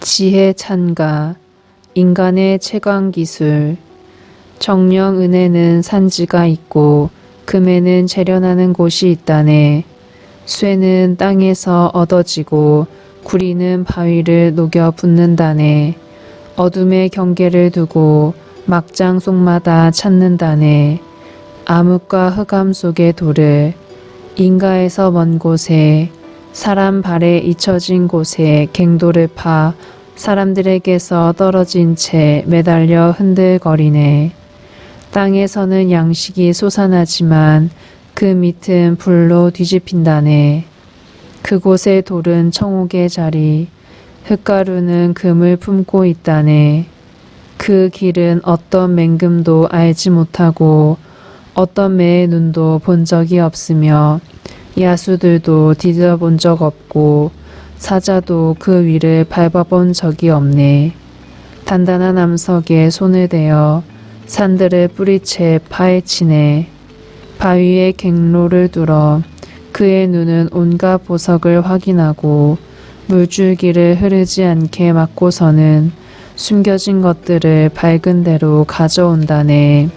지혜 찬가, 인간의 최강 기술, 정령 은혜는 산지가 있고 금에는 재련하는 곳이 있다네. 쇠는 땅에서 얻어지고 구리는 바위를 녹여 붓는다네. 어둠의 경계를 두고 막장 속마다 찾는다네. 암흑과 흑암 속의 돌을 인가에서 먼 곳에 사람 발에 잊혀진 곳에 갱도를 파 사람들에게서 떨어진 채 매달려 흔들거리네. 땅에서는 양식이 솟아나지만 그 밑은 불로 뒤집힌다네. 그곳의 돌은 청옥의 자리, 흙가루는 금을 품고 있다네. 그 길은 어떤 맹금도 알지 못하고 어떤 매의 눈도 본 적이 없으며 야수들도 뒤져본 적 없고 사자도 그 위를 밟아본 적이 없네. 단단한 암석에 손을 대어 산들을 뿌리채 파헤치네. 바위에 갱로를 뚫어 그의 눈은 온갖 보석을 확인하고 물줄기를 흐르지 않게 막고서는 숨겨진 것들을 밝은 대로 가져온다네.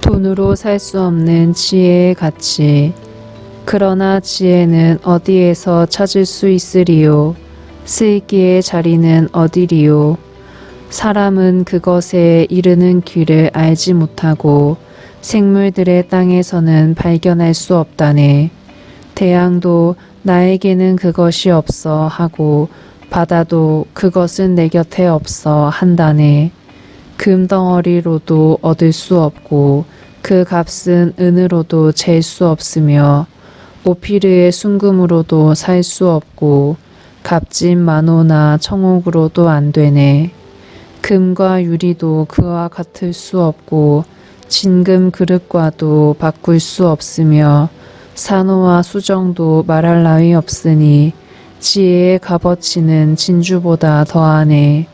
돈으로 살 수 없는 지혜의 가치. 그러나 지혜는 어디에서 찾을 수 있으리요? 쓰이기의 자리는 어디리요? 사람은 그것에 이르는 길을 알지 못하고 생물들의 땅에서는 발견할 수 없다네. 태양도 나에게는 그것이 없어 하고 바다도 그것은 내 곁에 없어 한다네. 금덩어리로도 얻을 수 없고 그 값은 은으로도 잴 수 없으며 오피르의 순금으로도 살 수 없고 값진 만호나 청옥으로도 안 되네. 금과 유리도 그와 같을 수 없고 진금 그릇과도 바꿀 수 없으며 산호와 수정도 말할 나위 없으니 지혜의 값어치는 진주보다 더하네.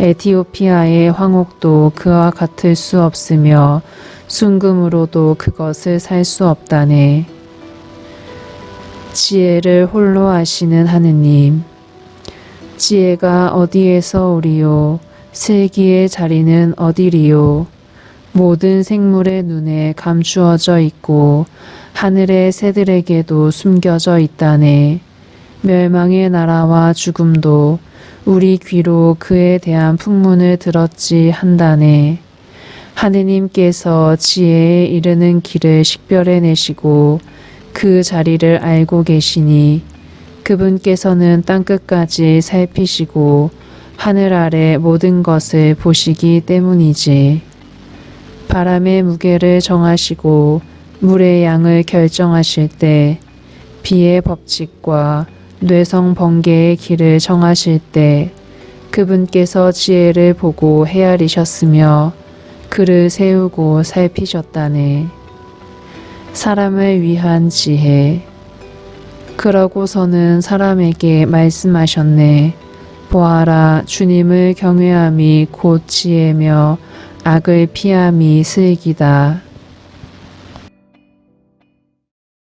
에티오피아의 황옥도 그와 같을 수 없으며 순금으로도 그것을 살 수 없다네. 지혜를 홀로 아시는 하느님. 지혜가 어디에서 오리요? 슬기의 자리는 어디리요? 모든 생물의 눈에 감추어져 있고 하늘의 새들에게도 숨겨져 있다네. 멸망의 나라와 죽음도 우리 귀로 그에 대한 풍문을 들었지 한다네. 하느님께서 지혜에 이르는 길을 식별해 내시고 그 자리를 알고 계시니 그분께서는 땅끝까지 살피시고 하늘 아래 모든 것을 보시기 때문이지. 바람의 무게를 정하시고 물의 양을 결정하실 때 비의 법칙과 뇌성 번개의 길을 정하실 때 그분께서 지혜를 보고 헤아리셨으며 그를 세우고 살피셨다네. 사람을 위한 지혜. 그러고서는 사람에게 말씀하셨네. 보아라, 주님을 경외함이 곧 지혜며 악을 피함이 슬기다.